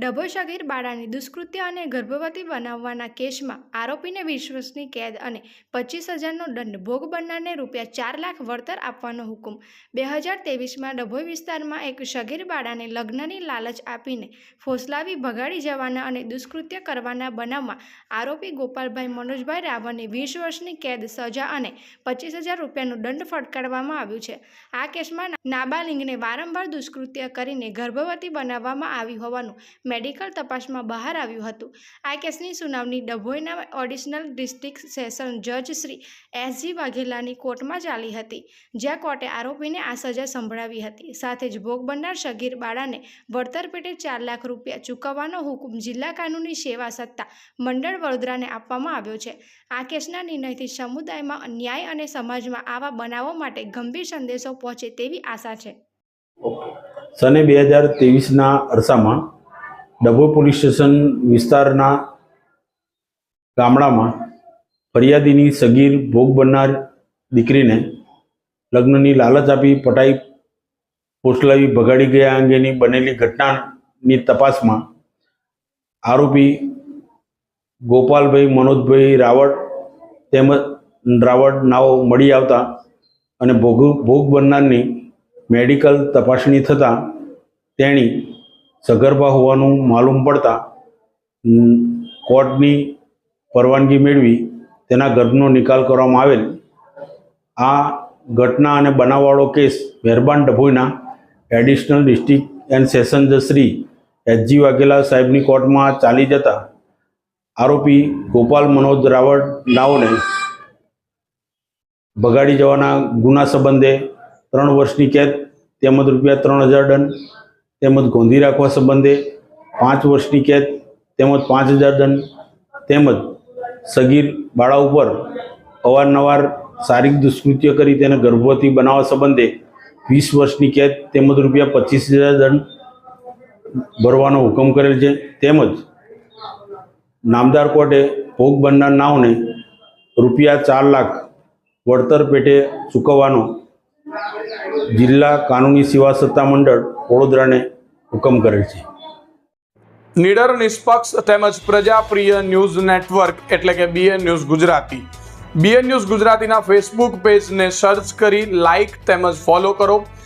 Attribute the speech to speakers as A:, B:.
A: ડભો શગીર બાળાની દુષ્કૃત્ય અને ગર્ભવતી બનાવવાના કેસમાં આરોપીને વીસ કેદ અને પચીસ હજારનો દંડ ભોગ બનનારને રૂપિયા ચાર લાખ વળતર આપવાનો હુકમ. બે હજાર તેવીસમાં ડભોઈ વિસ્તારમાં એક શગીર બાળાને લગ્નની લાલચ આપીને ફોસલાવી ભગાડી જવાના અને દુષ્કૃત્ય કરવાના બનાવમાં આરોપી ગોપાલભાઈ મનોજભાઈ રાવલને વીસ વર્ષની કેદ, સજા અને પચીસ હજાર રૂપિયાનું દંડ ફટકારવામાં આવ્યું છે. આ કેસમાં નાબાલિંગને વારંવાર દુષ્કૃત્ય કરીને ગર્ભવતી બનાવવામાં આવી હોવાનું મેડિકલ તપાસમાં બહાર આવ્યું હતું. આ કેસની સુનાવણી ડભોઈના ઓડિશનલ ડિસ્ટ્રિક્ટ સેશન જજ શ્રી એસજી વાઘેલાની કોર્ટમાં ચાલી હતી, જ્યાં કોર્ટે આરોપીને આ સજા સંભળાવી હતી. સાથે જ ભોગ બનનાર શગીર બાળાને વળતર પેટે ચાર લાખ રૂપિયા ચૂકવવાનો હુકમ જિલ્લા કાનૂની સેવા સત્તા મંડળ વડોદરાને આપવામાં આવ્યો છે. આ કેસના નિર્ણયથી સમુદાયમાં ન્યાય અને સમાજમાં આવા બનાવો માટે ગંભીર સંદેશો પહોંચે તેવી આશા છે.
B: સને બે હજાર તેવીસના અરસામાં ડભોઈ પોલીસ સ્ટેશન વિસ્તારના ગામડામાં ફરિયાદીની સગીર ભોગ બનનાર દીકરીને લગ્નની લાલચ આપી પટાઈ પોસલાવી ભગાડી ગયા અંગેની બનેલી ઘટનાની તપાસમાં આરોપી ગોપાલભાઈ, મનોજભાઈ રાવળ તેમજ રાવળ નાઓ મળી આવતા અને ભોગ ભોગ બનનારની મેડિકલ તપાસણી થતાં તેણી સગર્ભા હોવાનું માલુમ પડતા કોર્ટની પરવાનગી મેળવી તેના ગર્ભનો નિકાલ કરવામાં આવેલ. આ ઘટના અને બનાવવાળો કેસ મહેરબાન ડભોઈના એડિશનલ ડિસ્ટ્રિક્ટ એન્ડ સેશન જજ શ્રી એચજી વાઘેલા સાહેબની કોર્ટમાં ચાલી જતા આરોપી ગોપાલ મનોજ રાવળ નાઓને ભગાડી જવાના ગુના સંબંધે ત્રણ વર્ષની કેદ, તેમજ રૂપિયા ત્રણ હજાર દંડ તેમજ ગોંધી રાખવા સંબંધે પાંચ વર્ષની કેદ, તેમજ પાંચ હજાર દંડ, તેમજ સગીર બાળા ઉપર અવારનવાર શારીરિક દુષ્કૃત્ય કરી તેને ગર્ભવતી બનાવવા સંબંધે વીસ વર્ષની કેદ, તેમજ રૂપિયા પચીસ હજાર દંડ ભરવાનો હુકમ કરેલ છે. તેમજ નામદાર કોર્ટે ભોગ બનનાર નાવને રૂપિયા ચાર લાખ વળતર પેટે ચૂકવવાનો જિલ્લા કાનૂની સેવા સત્તા મંડળ વડોદરાને હુકમ કરેલ છે.
C: નીડર, નિષ્પક્ષ તેમજ પ્રજાપ્રિય ન્યૂઝ નેટવર્ક એટલે કે BN news Gujarati. BN news ગુજરાતીના ફેસબુક પેજને સર્ચ કરી લાઇક તેમજ ફોલો કરો.